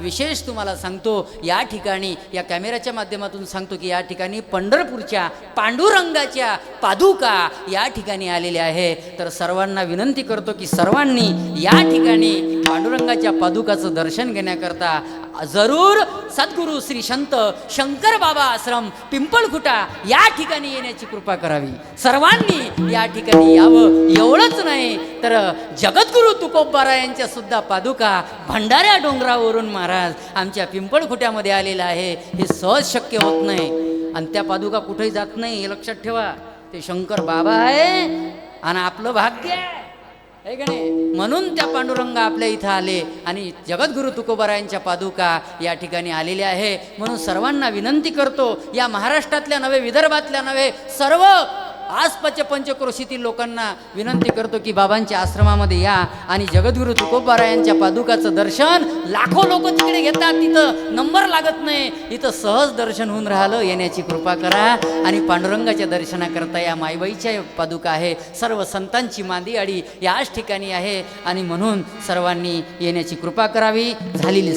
विशेष तुम्हाला सांगतो या ठिकाणी या कॅमेऱ्याच्या माध्यमातून सांगतो की या ठिकाणी पंढरपूरच्या पांडुरंगाच्या पादुका या ठिकाणी आलेल्या आहे. तर सर्वांना विनंती करतो की सर्वांनी या ठिकाणी पांडुरंगाच्या पादुकाचं दर्शन घेण्याकरता जरूर सद्गुरू श्री संत शंकर बाबा आश्रम पिंपळखुटा या ठिकाणी येण्याची कृपा करावी. सर्वांनी या ठिकाणी यावं. एवढंच नाही तर जगद्गुरू तुकोबारा यांच्या सुद्धा पादुका भंडाऱ्या डोंगरावरून महाराज आमच्या पिंपळखुट्यामध्ये आलेला आहे. हे सहज शक्य होत नाही. आणि त्या पादुका कुठेही जात नाही हे लक्षात ठेवा. ते शंकर बाबा आहे आणि आपलं भाग्य आहे. म्हणून त्या पांडुरंग आपल्या इथं आले आणि जगद्गुरु तुकोबरायांच्या पादुका या ठिकाणी आलेल्या आहे. म्हणून सर्वांना विनंती करतो या महाराष्ट्रातल्या नव्हे विदर्भातल्या नव्हे सर्व आसपासच्या पंचक्रोशीतील लोकांना विनंती करतो की बाबांच्या आश्रमामध्ये या आणि जगद्गुरु तुकोबारायांच्या पादुकाचं दर्शन. लाखो लोक तिकडे घेतात तिथं नंबर लागत नाही. इथं सहज दर्शन होऊन राहिलं येण्याची कृपा करा. आणि पांडुरंगाच्या दर्शनाकरता या माईबाईच्या पादुका आहे. सर्व संतांची मांदी आडी याच ठिकाणी आहे. आणि म्हणून सर्वांनी येण्याची कृपा करावी. झालेली